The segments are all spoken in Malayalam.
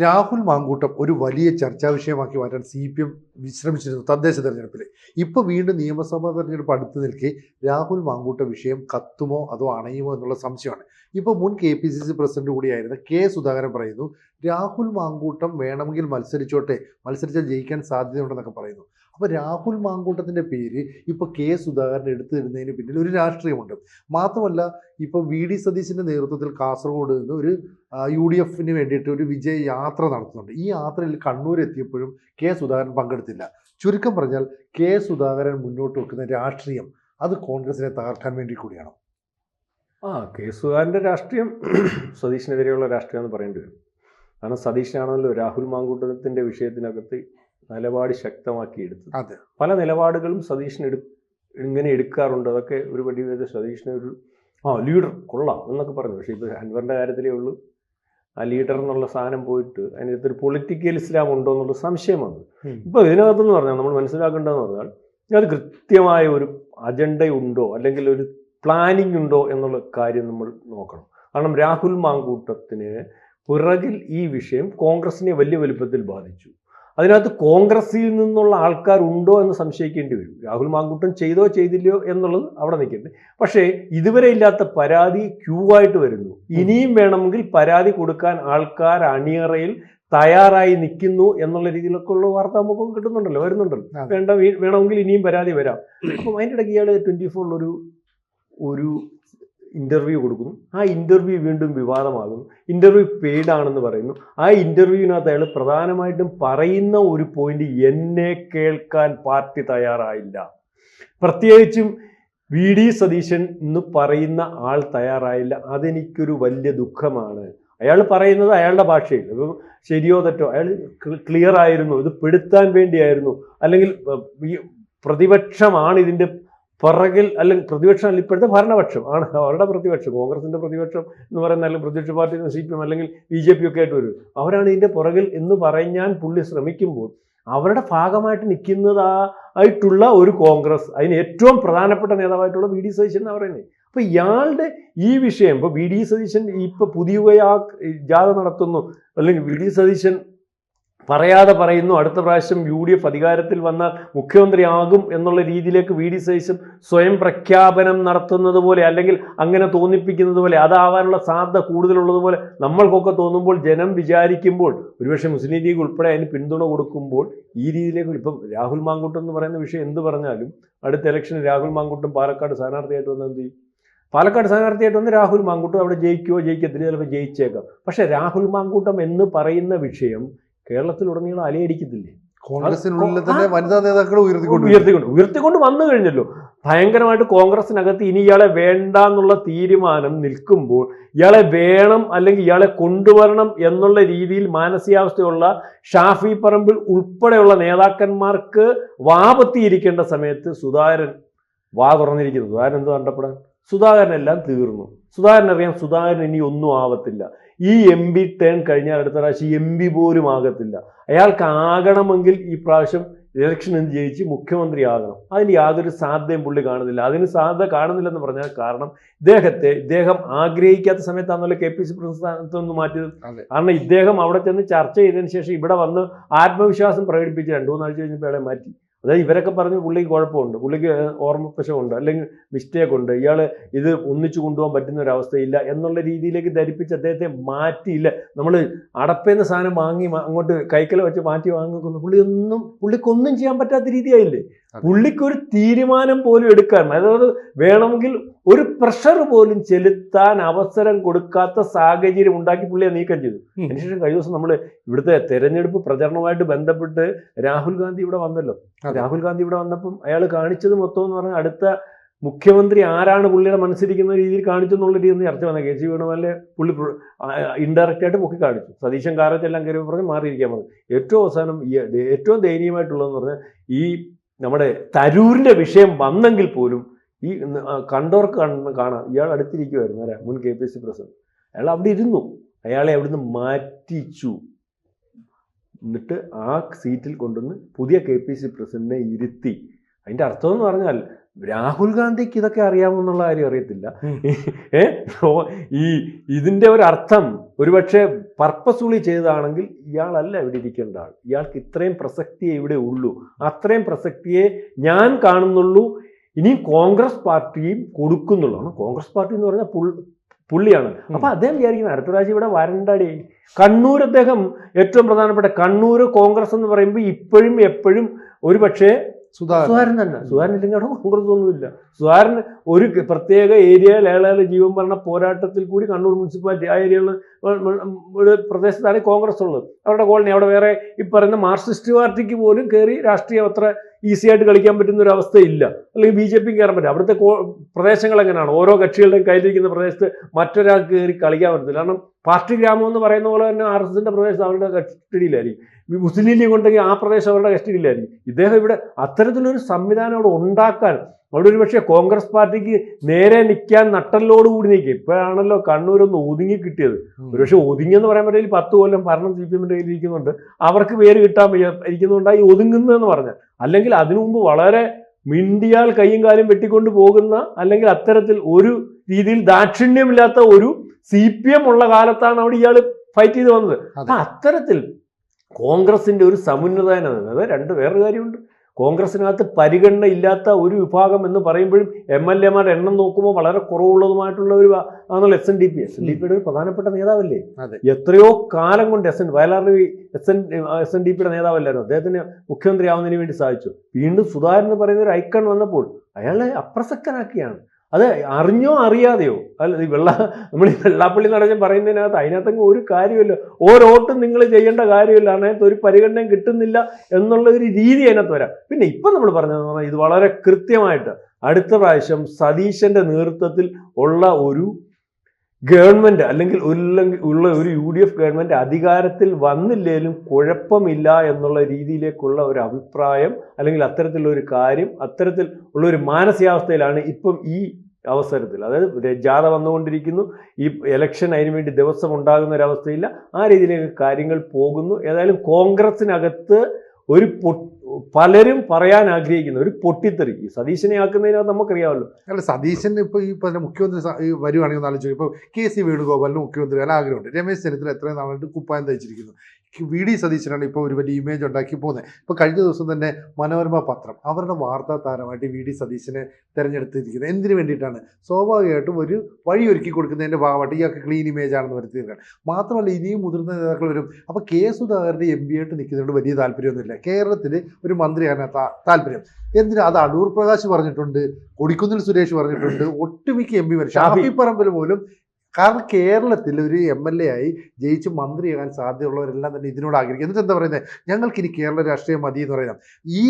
രാഹുൽ മാങ്കൂട്ടം ഒരു വലിയ ചർച്ചാ വിഷയമാക്കി മാറ്റാൻ സി പി എം വിശ്രമിച്ചിരുന്നു തദ്ദേശ തെരഞ്ഞെടുപ്പിൽ ഇപ്പോൾ വീണ്ടും നിയമസഭാ തെരഞ്ഞെടുപ്പ് അടുത്ത് നിൽക്കെ രാഹുൽ മാങ്കൂട്ട വിഷയം കത്തുമോ അതോ അണയുമോ എന്നുള്ള സംശയമാണ്. ഇപ്പോൾ മുൻ K P C C president കൂടിയായിരുന്ന K Sudhakaran പറയുന്നു രാഹുൽ മാങ്കൂട്ടം വേണമെങ്കിൽ മത്സരിച്ചോട്ടെ മത്സരിച്ചാൽ ജയിക്കാൻ സാധ്യതയുണ്ടെന്നൊക്കെ പറയുന്നു. അപ്പോൾ രാഹുൽ മാങ്കൂട്ടത്തിന്റെ പേര് ഇപ്പോൾ കെ സുധാകരൻ എടുത്തു തരുന്നതിന് പിന്നിൽ ഒരു രാഷ്ട്രീയമുണ്ട്. മാത്രമല്ല ഇപ്പോൾ വി ഡി സതീശിന്റെ നേതൃത്വത്തിൽ കാസർഗോഡ് നിന്ന് ഒരു യു ഡി എഫിന് വേണ്ടിയിട്ട് ഒരു വിജയ യാത്ര നടത്തുന്നുണ്ട്. ഈ യാത്രയിൽ കണ്ണൂർ എത്തിയപ്പോഴും കെ സുധാകരൻ പങ്കെടുത്തില്ല. ചുരുക്കം പറഞ്ഞാൽ കെ സുധാകരൻ മുന്നോട്ട് വെക്കുന്ന രാഷ്ട്രീയം അത് കോൺഗ്രസിനെ തകർക്കാൻ വേണ്ടി കൂടിയാണ്? ആ കെ സുധാകരന്റെ രാഷ്ട്രീയം സതീഷിനെതിരെയുള്ള രാഷ്ട്രീയം എന്ന് പറയേണ്ടി വരും. കാരണം സതീഷിനാണല്ലോ രാഹുൽ മാങ്കൂട്ടത്തിന്റെ വിഷയത്തിനകത്ത് നിലപാട് ശക്തമാക്കി എടുത്തത്. പല നിലപാടുകളും സതീഷിന് എടു ഇങ്ങനെ എടുക്കാറുണ്ട്. അതൊക്കെ ഒരു വലിയ ചെയ്ത് സതീഷിനെ ഒരു ആ ലീഡർ കൊള്ളാം എന്നൊക്കെ പറഞ്ഞു. പക്ഷേ ഇപ്പോൾ അൻവറിന്റെ കാര്യത്തിലേ ഉള്ളൂ. ആ ലീഡർ എന്നുള്ള സാധനം പോയിട്ട് അതിനകത്ത് ഒരു പൊളിറ്റിക്കൽ ഇസ്ലാം ഉണ്ടോ എന്നുള്ള സംശയം വന്നു. ഉം. ഇപ്പോൾ ഇതിനകത്തെന്ന് പറഞ്ഞാൽ നമ്മൾ മനസ്സിലാക്കേണ്ടതെന്ന് പറഞ്ഞാൽ അത് കൃത്യമായ ഒരു അജണ്ടയുണ്ടോ അല്ലെങ്കിൽ ഒരു പ്ലാനിംഗ് ഉണ്ടോ എന്നുള്ള കാര്യം നമ്മൾ നോക്കണം. കാരണം രാഹുൽ മാങ്കൂട്ടത്തിന് പിറകിൽ ഈ വിഷയം കോൺഗ്രസിനെ വലിയ വലുപ്പത്തിൽ ബാധിച്ചു. അതിനകത്ത് കോൺഗ്രസിൽ നിന്നുള്ള ആൾക്കാരുണ്ടോ എന്ന് സംശയിക്കേണ്ടി വരും. രാഹുൽ മാങ്കുട്ടൻ ചെയ്തോ ചെയ്തില്ലയോ എന്നുള്ളത് അവിടെ നിൽക്കട്ടെ. പക്ഷേ ഇതുവരെ ഇല്ലാത്ത പരാതി ക്യൂ ആയിട്ട് വരുന്നു. ഇനിയും വേണമെങ്കിൽ പരാതി കൊടുക്കാൻ ആൾക്കാർ അണിയറയിൽ തയ്യാറായി നിൽക്കുന്നു എന്നുള്ള രീതിയിലൊക്കെ ഉള്ള വാർത്ത നമുക്ക് കിട്ടുന്നുണ്ടല്ലോ വരുന്നുണ്ടല്ലോ. വേണ്ട വേണമെങ്കിൽ ഇനിയും പരാതി വരാം. അപ്പം അതിന്റെ ഇടയ്ക്ക് ഇയാൾ ട്വന്റി ഫോറിലൊരു ഒരു ഇന്റർവ്യൂ കൊടുക്കുന്നു. ആ ഇന്റർവ്യൂ വീണ്ടും വിവാദമാകുന്നു. ഇന്റർവ്യൂ പെയ്ഡ് ആണെന്ന് പറയുന്നു. ആ ഇന്റർവ്യൂവിനകത്ത് അയാൾ പ്രധാനമായിട്ടും പറയുന്ന ഒരു പോയിന്റ് എന്നെ കേൾക്കാൻ പാർട്ടി തയ്യാറായില്ല. പ്രത്യേകിച്ചും വി ഡി സതീശൻ എന്ന് പറയുന്ന ആൾ തയ്യാറായില്ല. അതെനിക്കൊരു വലിയ ദുഃഖമാണ്. അയാൾ പറയുന്നത് അയാളുടെ ഭാഷയിൽ. ഇപ്പം ശരിയോ തെറ്റോ അയാൾ ക്ലിയർ ആയിരുന്നു. ഇത് പെടുത്താൻ വേണ്ടിയായിരുന്നു. അല്ലെങ്കിൽ പ്രതിപക്ഷമാണ് ഇതിന്റെ പിറകിൽ അല്ലെങ്കിൽ പ്രതിപക്ഷം അല്ല ഇപ്പോഴത്തെ ഭരണപക്ഷം ആണ് അവരുടെ പ്രതിപക്ഷം കോൺഗ്രസിന്റെ പ്രതിപക്ഷം എന്ന് പറയുന്ന അല്ലെങ്കിൽ പ്രതിപക്ഷ പാർട്ടി സി പി എം അല്ലെങ്കിൽ ബി ജെ പി ഒക്കെ ആയിട്ട് വരും. അവരാണ് ഇതിന്റെ പുറകിൽ എന്ന് പറയാൻ പുള്ളി ശ്രമിക്കുമ്പോൾ അവരുടെ ഭാഗമായിട്ട് നിൽക്കുന്നതായിട്ടുള്ള ഒരു കോൺഗ്രസ് അതിന് ഏറ്റവും പ്രധാനപ്പെട്ട നേതാവായിട്ടുള്ള വി ഡി സതീശൻ എന്ന് പറയുന്നത്. അപ്പോൾ ഇയാളുടെ ഈ വിഷയം ഇപ്പോൾ വി ഡി സതീശൻ ഇപ്പോൾ പുതിയ ജാഥ നടത്തുന്നു അല്ലെങ്കിൽ വി ഡി സതീശൻ പറയാതെ പറയുന്നു. അടുത്ത പ്രാവശ്യം യു ഡി എഫ് അധികാരത്തിൽ വന്നാൽ മുഖ്യമന്ത്രിയാകും എന്നുള്ള രീതിയിലേക്ക് വി ഡി സതീശൻ സ്വയം പ്രഖ്യാപനം നടത്തുന്നത് പോലെ അല്ലെങ്കിൽ അങ്ങനെ തോന്നിപ്പിക്കുന്നത് പോലെ അതാവാനുള്ള സാധ്യത കൂടുതലുള്ളതുപോലെ നമ്മൾക്കൊക്കെ തോന്നുമ്പോൾ ജനം വിചാരിക്കുമ്പോൾ ഒരുപക്ഷെ മുസ്ലിം ലീഗ് ഉൾപ്പെടെ അതിന് പിന്തുണ കൊടുക്കുമ്പോൾ ഈ രീതിയിലേക്ക് ഇപ്പം രാഹുൽ മാങ്കൂട്ടം എന്ന് പറയുന്ന വിഷയം എന്ത് പറഞ്ഞാലും അടുത്ത ഇലക്ഷന് രാഹുൽ മാങ്കൂട്ടം പാലക്കാട് സ്ഥാനാർത്ഥിയായിട്ട് വന്ന് എന്ത് ചെയ്യും? പാലക്കാട് സ്ഥാനാർത്ഥിയായിട്ട് വന്ന് രാഹുൽ മാങ്കൂട്ടം അവിടെ ജയിക്കുമോ ജയിക്കത്തില്ല. ചിലപ്പോൾ ജയിച്ചേക്കാം. പക്ഷേ രാഹുൽ മാങ്കൂട്ടം എന്ന് പറയുന്ന വിഷയം കേരളത്തിലുടനീളം അലയടിക്കത്തില്ലേ? കോൺഗ്രസിനുള്ളിൽ തന്നെ വനിതാ നേതാക്കളെ ഉയർത്തിക്കൊണ്ട് ഉയർത്തിക്കൊണ്ട് ഉയർത്തിക്കൊണ്ട് വന്നു കഴിഞ്ഞല്ലോ. ഭയങ്കരമായിട്ട് കോൺഗ്രസിനകത്ത് ഇനി ഇയാളെ വേണ്ട എന്നുള്ള തീരുമാനം നിൽക്കുമ്പോൾ ഇയാളെ വേണം അല്ലെങ്കിൽ ഇയാളെ കൊണ്ടുവരണം എന്നുള്ള രീതിയിൽ മാനസികാവസ്ഥയുള്ള ഷാഫി പറമ്പിൽ ഉൾപ്പെടെയുള്ള നേതാക്കന്മാർക്ക് വാപത്തിയിരിക്കേണ്ട സമയത്ത് സുധാകരൻ വാ തുറന്നിരിക്കുന്നു. സുധാകരൻ എന്ത് കണ്ടപ്പെടാൻ സുധാകരനെല്ലാം തീർന്നു. സുധാകരൻ അറിയാം സുധാകരൻ ഇനി ഒന്നും ആവത്തില്ല. ഈ എം പി ടേൺ കഴിഞ്ഞാൽ അടുത്ത പ്രാവശ്യം എം പി പോലും ആകത്തില്ല. അയാൾക്ക് ആകണമെങ്കിൽ ഈ പ്രാവശ്യം ഇലക്ഷൻ എന്ത് ജയിച്ച് മുഖ്യമന്ത്രി ആകണം. അതിന് യാതൊരു സാധ്യതയും പുള്ളി കാണുന്നില്ല. അതിന് സാധ്യത കാണുന്നില്ലെന്ന് പറഞ്ഞാൽ കാരണം ഇദ്ദേഹത്തെ ഇദ്ദേഹം ആഗ്രഹിക്കാത്ത സമയത്താണല്ലോ കെ പി സി പ്രസ്ഥാനത്ത് നിന്ന് മാറ്റിയത്. കാരണം ഇദ്ദേഹം അവിടെ ചെന്ന് ചർച്ച ചെയ്തതിന് ശേഷം ഇവിടെ വന്ന് ആത്മവിശ്വാസം പ്രകടിപ്പിച്ച് രണ്ടു മൂന്നാഴ്ച കഴിഞ്ഞപ്പോൾ അയാളെ മാറ്റി. അതായത് ഇവരൊക്കെ പറഞ്ഞു പുള്ളിക്ക് കുഴപ്പമുണ്ട് പുള്ളിക്ക് ഓർമ്മപ്പശമുണ്ട് അല്ലെങ്കിൽ മിസ്റ്റേക്ക് ഉണ്ട് ഇയാൾ ഇത് ഒന്നിച്ചു കൊണ്ടുപോകാൻ പറ്റുന്ന ഒരു അവസ്ഥയില്ല എന്നുള്ള രീതിയിലേക്ക് ധരിപ്പിച്ച് അദ്ദേഹത്തെ മാറ്റിയില്ല. നമ്മൾ അടപ്പേന്ന് സാധനം വാങ്ങി അങ്ങോട്ട് കൈക്കല വെച്ച് മാറ്റി വാങ്ങിക്കുന്നു. പുള്ളി ഒന്നും പുള്ളിക്കൊന്നും ചെയ്യാൻ പറ്റാത്ത രീതിയായില്ലേ? അതെ. പുള്ളിക്കൊരു തീരുമാനം പോലും എടുക്കാൻ അതായത് വേണമെങ്കിൽ ഒരു പ്രഷർ പോലും ചെലുത്താൻ അവസരം കൊടുക്കാത്ത സാഹചര്യം ഉണ്ടാക്കി പുള്ളിയെ നീക്കം ചെയ്തു. അതിനുശേഷം കഴിഞ്ഞ ദിവസം നമ്മൾ ഇവിടുത്തെ തെരഞ്ഞെടുപ്പ് പ്രചരണവുമായിട്ട് ബന്ധപ്പെട്ട് രാഹുൽ ഗാന്ധി ഇവിടെ വന്നല്ലോ. രാഹുൽ ഗാന്ധി ഇവിടെ വന്നപ്പം അയാൾ കാണിച്ചത് മൊത്തം എന്ന് പറഞ്ഞാൽ അടുത്ത മുഖ്യമന്ത്രി ആരാണ് പുള്ളിയുടെ മനസ്സിരിക്കുന്ന രീതിയിൽ കാണിച്ചു എന്നുള്ള രീതിയിൽ ചർച്ച വന്ന കെ. സി. വേണുഗോപാലിനെ പുള്ളി ഇൻഡയറക്റ്റ് ആയിട്ട് പൊക്കി കാണിച്ചു. സതീശൻ കാരത്തെല്ലാം കയറി പറഞ്ഞ് മാറിയിരിക്കാൻ പറഞ്ഞു. ഏറ്റവും അവസാനം ഏറ്റവും ദയനീയമായിട്ടുള്ളതെന്ന് പറഞ്ഞാൽ ഈ നമ്മുടെ തരൂരിന്റെ വിഷയം വന്നെങ്കിൽ പോലും ഈ കണ്ടവർക്ക് കാണാം. ഇയാൾ അടുത്തിരിക്കുമായിരുന്നു ആരാ മുൻ K P S C president. അയാൾ അവിടെ ഇരുന്നു. അയാളെ അവിടുന്ന് മാറ്റിച്ചു. എന്നിട്ട് ആ സീറ്റിൽ കൊണ്ടുവന്ന് പുതിയ കെ പി സി പ്രസിഡന്റിനെ ഇരുത്തി. അതിന്റെ അർത്ഥം എന്ന് പറഞ്ഞാൽ രാഹുൽ ഗാന്ധിക്ക് ഇതൊക്കെ അറിയാമെന്നുള്ള കാര്യം അറിയത്തില്ല. ഏ ഈ ഇതിന്റെ ഒരു അർത്ഥം ഒരുപക്ഷെ പർപ്പസ്ഫുള്ളി ചെയ്തതാണെങ്കിൽ ഇയാളല്ല ഇവിടെ ഇരിക്കേണ്ട ആൾ. ഇയാൾക്ക് ഇത്രയും പ്രസക്തിയെ ഇവിടെ ഉള്ളൂ. അത്രയും പ്രസക്തിയെ ഞാൻ കാണുന്നുള്ളൂ. ഇനി കോൺഗ്രസ് പാർട്ടിയും കൊടുക്കുന്നുള്ളൂ കോൺഗ്രസ് പാർട്ടി എന്ന് പറഞ്ഞാൽ പുള്ളിയാണ്. അപ്പൊ അദ്ദേഹം വിചാരിക്കുന്നത് അടുത്ത പ്രാവശ്യം ഇവിടെ വരണ്ടടി. കണ്ണൂർ അദ്ദേഹം ഏറ്റവും പ്രധാനപ്പെട്ട കണ്ണൂർ കോൺഗ്രസ് എന്ന് പറയുമ്പോൾ ഇപ്പോഴും എപ്പോഴും ഒരു പക്ഷേ സുധാകരൻ. തന്നെ സുധാരൻ ഇല്ലെങ്കിൽ അവിടെ കോൺഗ്രസ് ഒന്നുമില്ല. സുധാരൻ ഒരു പ്രത്യേക ഏരിയയിൽ ഏളാല ജീവൻ ഭരണ പോരാട്ടത്തിൽ കൂടി കണ്ണൂർ മുനിസിപ്പാലിറ്റി ആ ഏരിയയിൽ ഒരു പ്രദേശത്താണ് കോൺഗ്രസ് ഉള്ളത്. അവരുടെ കോളനി. അവിടെ വേറെ ഈ പറയുന്ന മാർക്സിസ്റ്റ് പാർട്ടിക്ക് പോലും കയറി രാഷ്ട്രീയം അത്ര ഈസി ആയിട്ട് കളിക്കാൻ പറ്റുന്ന ഒരു അവസ്ഥയില്ല. അല്ലെങ്കിൽ ബി ജെ പിക്ക് കയറാൻ പറ്റില്ല. അവിടുത്തെ പ്രദേശങ്ങൾ എങ്ങനെയാണ്? ഓരോ കക്ഷികളുടെയും കയ്യിലിരിക്കുന്ന പ്രദേശത്ത് മറ്റൊരാൾക്ക് കയറി കളിക്കാൻ പറ്റത്തില്ല. കാരണം പാർട്ടി ഗ്രാമം എന്ന് പറയുന്ന പോലെ തന്നെ ആർ എസ് എസിന്റെ പ്രദേശം അവരുടെ കസ്റ്റഡിയിലായിരിക്കും. മുസ്ലിം ലീഗ് ഉണ്ടെങ്കിൽ ആ പ്രദേശം അവരുടെ കസ്റ്റഡിയിലായിരിക്കും. ഇദ്ദേഹം ഇവിടെ അത്തരത്തിലൊരു സംവിധാനം അവിടെ ഉണ്ടാക്കാൻ അവിടെ ഒരു പക്ഷേ കോൺഗ്രസ് പാർട്ടിക്ക് നേരെ നിൽക്കാൻ നട്ടല്ലോടുകൂടി നിൽക്കുക ഇപ്പോഴാണല്ലോ കണ്ണൂരൊന്ന് ഒതുങ്ങി കിട്ടിയത്. ഒരുപക്ഷെ ഒതുങ്ങിയെന്ന് പറയാൻ പറ്റില്ല പത്ത് കൊല്ലം ഭരണം സി പി എമ്മിന്റെ കയ്യിൽ ഇരിക്കുന്നുണ്ട് അവർക്ക് പേര് കിട്ടാൻ ഇരിക്കുന്നുണ്ടായി ഒതുങ്ങുന്നതെന്ന് പറഞ്ഞാൽ. അല്ലെങ്കിൽ അതിനു മുമ്പ് വളരെ മിണ്ടിയാൽ കൈയും കാലും വെട്ടിക്കൊണ്ട് പോകുന്ന അല്ലെങ്കിൽ അത്തരത്തിൽ ഒരു രീതിയിൽ ദാക്ഷിണ്യമില്ലാത്ത ഒരു സി പി എം ഉള്ള കാലത്താണ് അവിടെ ഇയാൾ ഫൈറ്റ് ചെയ്ത് വന്നത്. അപ്പൊ അത്തരത്തിൽ കോൺഗ്രസിന്റെ ഒരു സമുന്നതനത് രണ്ട് വേറൊരു കാര്യമുണ്ട്. കോൺഗ്രസിനകത്ത് പരിഗണന ഇല്ലാത്ത ഒരു വിഭാഗം എന്ന് പറയുമ്പോഴും എം എൽ എമാരുടെ എണ്ണം നോക്കുമ്പോൾ വളരെ കുറവുള്ളതുമായിട്ടുള്ള ഒരു ആണല്ലോ S N D P S N D പിയുടെ ഒരു പ്രധാനപ്പെട്ട നേതാവല്ലേ? എത്രയോ കാലം കൊണ്ട് എസ് എൻ വയലാറിന് S N S N D പിയുടെ നേതാവല്ലായിരുന്നു. അദ്ദേഹത്തിന് മുഖ്യമന്ത്രി ആവുന്നതിന് വേണ്ടി സാധിച്ചു. വീണ്ടും സുധാകരൻ എന്ന് പറയുന്ന ഒരു ഐക്കൺ വന്നപ്പോൾ അയാളെ അപ്രസക്തനാക്കിയാണ് അത് അറിഞ്ഞോ അറിയാതെയോ? അല്ല ഈ വെള്ള നമ്മൾ ഈ വെള്ളാപ്പള്ളി നടച്ചൻ പറയുന്നതിനകത്ത് അതിനകത്തങ്ങ് ഒരു കാര്യമില്ല ഓരോട്ടും നിങ്ങൾ ചെയ്യേണ്ട കാര്യമില്ല. അതിനകത്ത് ഒരു പരിഗണനയും കിട്ടുന്നില്ല എന്നുള്ള ഒരു രീതി അതിനകത്ത് വരാം. പിന്നെ ഇപ്പം നമ്മൾ പറഞ്ഞതെന്ന് പറഞ്ഞാൽ ഇത് വളരെ കൃത്യമായിട്ട് അടുത്ത പ്രാവശ്യം സതീശന്റെ നേതൃത്വത്തിൽ ഉള്ള ഒരു ഗവൺമെന്റ് അല്ലെങ്കിൽ ഉള്ള ഒരു യു ഡി എഫ് ഗവൺമെന്റ് അധികാരത്തിൽ വന്നില്ലേലും കുഴപ്പമില്ല എന്നുള്ള രീതിയിലേക്കുള്ള ഒരു അഭിപ്രായം അല്ലെങ്കിൽ അത്തരത്തിലുള്ള ഒരു കാര്യം അത്തരത്തിൽ ഉള്ള ഒരു മാനസികാവസ്ഥയിലാണ് ഇപ്പം ഈ അവസരത്തിൽ. അതായത് ജാഥ വന്നുകൊണ്ടിരിക്കുന്നു. ഈ ഇലക്ഷൻ അതിനു വേണ്ടി ദിവസം ഉണ്ടാകുന്ന ഒരു അവസ്ഥയില്ല ആ രീതിയിലേക്ക് കാര്യങ്ങൾ പോകുന്നു. ഏതായാലും കോൺഗ്രസിനകത്ത് ഒരു പലരും പറയാൻ ആഗ്രഹിക്കുന്ന ഒരു പൊട്ടിത്തെറി. ഈ സതീശനെ ആക്കുന്നതിനകത്ത് നമുക്കറിയാമല്ലോ. അല്ല സതീശൻ ഇപ്പൊ ഈ പറഞ്ഞ മുഖ്യമന്ത്രി വരുവാണെങ്കിൽ ഒന്ന് ആലോചിച്ചു. ഇപ്പൊ കെ സി വേണുഗോപാലിന് മുഖ്യമന്ത്രി ആകാൻ ആഗ്രഹമുണ്ട്. രമേശ് ചെന്നിത്തല എത്രയും നാളായിട്ട് കുപ്പായം തയ്ച്ചിരിക്കുന്നു. വി ഡി സതീശനാണ് ഇപ്പോൾ ഒരു വലിയ ഇമേജ് ഉണ്ടാക്കി പോകുന്നത്. ഇപ്പോൾ കഴിഞ്ഞ ദിവസം തന്നെ മനോരമ പത്രം അവരുടെ വാർത്താ താരമായിട്ട് വി ഡി സതീശനെ തിരഞ്ഞെടുത്തിരിക്കുന്നത്. എന്തിനു വേണ്ടിയിട്ടാണ്? സ്വാഭാവികമായിട്ടും ഒരു വഴി ഒരുക്കി കൊടുക്കുന്നതിന്റെ ഭാഗമായിട്ട് ഇയാൾക്ക് ക്ലീൻ ഇമേജ് ആണെന്ന് വരുത്തിയിരിക്കുകയാണ്. മാത്രമല്ല ഇനിയും മുതിർന്ന നേതാക്കൾ വരും. അപ്പോൾ കെ സുധാകരന്റെ എം പി ആയിട്ട് നിൽക്കുന്നതിനോട് വലിയ താല്പര്യമൊന്നുമില്ല. കേരളത്തിൽ ഒരു മന്ത്രിയാണ് താല്പര്യം എന്തിനാ അത് അടൂർ പ്രകാശ് പറഞ്ഞിട്ടുണ്ട് കൊടിക്കുന്നിൽ സുരേഷ് പറഞ്ഞിട്ടുണ്ട് ഒട്ടുമിക്ക എം പിമാർ. ഷാഫി പറമ്പിൽ പോലും കാരണം കേരളത്തിൽ ഒരു എം എൽ എ ആയി ജയിച്ച് മന്ത്രിയാകാൻ സാധ്യതയുള്ളവരെല്ലാം തന്നെ ഇതിനോട് ആഗ്രഹിക്കും എന്നിട്ട് എന്താ പറയുന്നത് ഞങ്ങൾക്ക് ഇനി കേരള രാഷ്ട്രീയം മതി എന്ന് പറയുന്നത് ഈ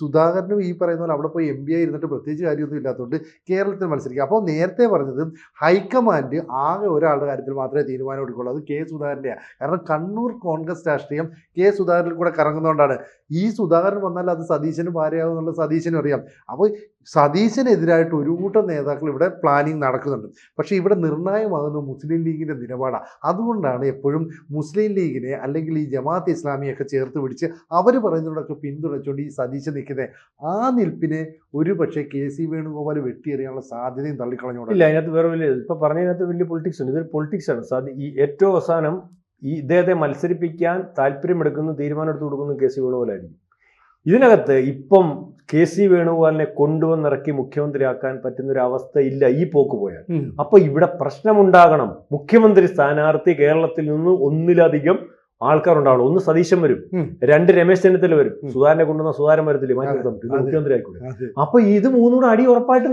സുധാകരനും ഈ പറയുന്ന പോലെ അവിടെ പോയി എം പി ആയി ഇരുന്നിട്ട് പ്രത്യേകിച്ച് കാര്യമൊന്നും ഇല്ലാത്തതുകൊണ്ട് കേരളത്തിൽ മത്സരിക്കുക അപ്പോൾ നേരത്തെ പറഞ്ഞത് ഹൈക്കമാൻഡ് ആകെ ഒരാളുടെ കാര്യത്തിൽ മാത്രമേ തീരുമാനം എടുക്കുള്ളൂ. അത് കെ സുധാകരന്റെയാണ് കാരണം കണ്ണൂർ കോൺഗ്രസ് രാഷ്ട്രീയം കെ സുധാകരനിൽ കൂടെ കറങ്ങുന്നതുകൊണ്ടാണ്. ഈ സുധാകരൻ വന്നാൽ അത് സതീശന് ഭാര്യയാകും എന്നുള്ള സതീശനും അറിയാം. അപ്പോൾ സതീശനെതിരായിട്ട് ഒരു കൂട്ടം നേതാക്കൾ ഇവിടെ പ്ലാനിങ് നടക്കുന്നുണ്ട്. പക്ഷേ ഇവിടെ നിർണായകമാകുന്ന മുസ്ലിം ലീഗിന്റെ നിലപാടാണ് അതുകൊണ്ടാണ് എപ്പോഴും മുസ്ലിം ലീഗിനെ അല്ലെങ്കിൽ ഈ ജമാഅത്ത് ഇസ്ലാമിയൊക്കെ ചേർത്ത് പിടിച്ച് അവർ പറയുന്നതിനോടൊക്കെ പിന്തുണച്ചുകൊണ്ട് ഈ സതീശ നിൽക്കുന്നത് ആ നിൽപ്പിനെ ഒരു പക്ഷേ കെ സി വേണുഗോപാൽ വെട്ടിയെറിയാനുള്ള സാധ്യതയും തള്ളിക്കളഞ്ഞോ ഇല്ല അതിനകത്ത് വേറെ വലിയ ഇപ്പോൾ പറഞ്ഞതിനകത്ത് വലിയ പൊളിറ്റിക്സ് ഉണ്ട്. ഇതൊരു പൊളിറ്റിക്സ് ആണ്. സാധി ഈ ഏറ്റവും അവസാനം ഈ ഇദ്ദേഹത്തെ മത്സരിപ്പിക്കാൻ താല്പര്യമെടുക്കുന്ന തീരുമാനം എടുത്തു കൊടുക്കുന്ന കെ സി വേണുഗോപാലായിരിക്കും. ഇതിനകത്ത് ഇപ്പം കെ സി വേണുഗോപാലിനെ കൊണ്ടുവന്നിറക്കി മുഖ്യമന്ത്രിയാക്കാൻ പറ്റുന്ന ഒരു അവസ്ഥ ഇല്ല ഈ പോക്ക് പോയാൽ. അപ്പൊ ഇവിടെ പ്രശ്നമുണ്ടാകണം. മുഖ്യമന്ത്രി സ്ഥാനാർത്ഥി കേരളത്തിൽ നിന്ന് ഒന്നിലധികം ആൾക്കാർ ഉണ്ടാവണം ഒന്ന് സതീശൻ വരും രണ്ട് രമേശ് ചെന്നിത്തല വരും. സുധാരനെ കൊണ്ടുവന്ന സുധാരൻ വരത്തില്ലേ? മാറ്റി. മുഖ്യമന്ത്രി ആയിക്കോട്ടെ. അപ്പൊ ഇത് മൂന്നൂടെ അടി ഉറപ്പായിട്ട്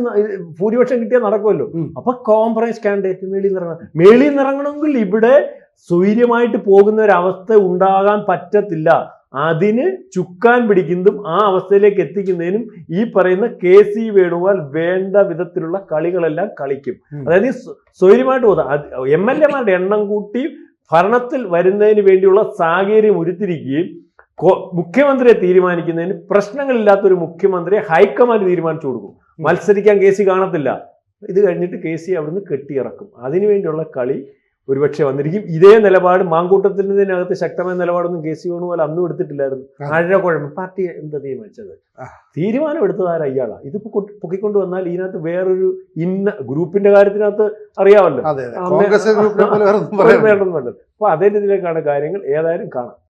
ഭൂരിപക്ഷം കിട്ടിയാൽ നടക്കുമല്ലോ. അപ്പൊ കോംപ്രമൈസ് കാൻഡിഡേറ്റ് മേളിൽ നിന്ന് ഇറങ്ങണം. മേളിൽ നിന്ന് ഇറങ്ങണമെങ്കിൽ ഇവിടെ സ്വൈര്യമായിട്ട് പോകുന്ന ഒരു അവസ്ഥ ഉണ്ടാകാൻ പറ്റത്തില്ല. അതിന് ചുക്കാൻ പിടിക്കുന്നതും ആ അവസ്ഥയിലേക്ക് എത്തിക്കുന്നതിനും ഈ പറയുന്ന കെ സി വേണുഗോപാൽ വേണ്ട വിധത്തിലുള്ള കളികളെല്ലാം കളിക്കും. അതായത് സ്വൈര്യമായിട്ട് പോകുന്ന എം എൽ എമാരുടെ എണ്ണം കൂട്ടി ഭരണത്തിൽ വരുന്നതിന് വേണ്ടിയുള്ള സാഹചര്യം ഉരുത്തിരിക്കുകയും മുഖ്യമന്ത്രിയെ തീരുമാനിക്കുന്നതിന് പ്രശ്നങ്ങളില്ലാത്ത ഒരു മുഖ്യമന്ത്രിയെ ഹൈക്കമാൻഡ് തീരുമാനിച്ചു കൊടുക്കും. മത്സരിക്കാൻ കെ സി കാണത്തില്ല. ഇത് കഴിഞ്ഞിട്ട് കെ സി അവിടുന്ന് കെട്ടിയിറക്കും. അതിനുവേണ്ടിയുള്ള കളി ഒരുപക്ഷെ വന്നിരിക്കും. ഇതേ നിലപാട് മാങ്കൂട്ടത്തിനകത്ത് ശക്തമായ നിലപാടൊന്നും കെ സി വേണുപോലെ അന്നും എടുത്തിട്ടില്ലായിരുന്നു. ആ. ആഴ കുഴപ്പം പാർട്ടി എന്താ തീരുമാനിച്ചത്. തീരുമാനം ആരാ? ഇയാളാ. ഇതിപ്പോ പൊക്കിക്കൊണ്ട് വന്നാൽ ഇതിനകത്ത് വേറൊരു ഇന്ന ഗ്രൂപ്പിന്റെ കാര്യത്തിനകത്ത് അറിയാമല്ലോ. അപ്പൊ അതേ. രീതിയിലേക്കാണ് കാര്യങ്ങൾ. ഏതായാലും കാണാം.